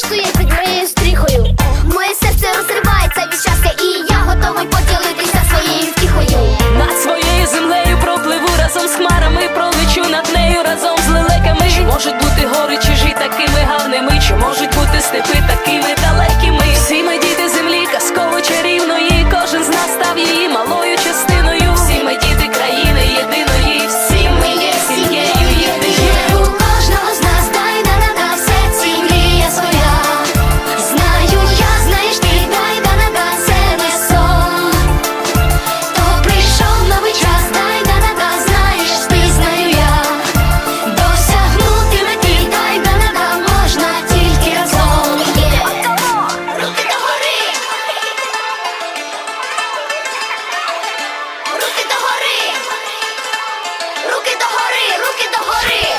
стоять під моєю стріхою. Моє серце розривається від щастя, і я готовий поділитися своєю втіхою. Над своєю землею пропливу разом з хмарами, пролечу над нею разом з лелеками. Чи можуть бути гори чи чужі такими гарними? Чи можуть look at the hoodie!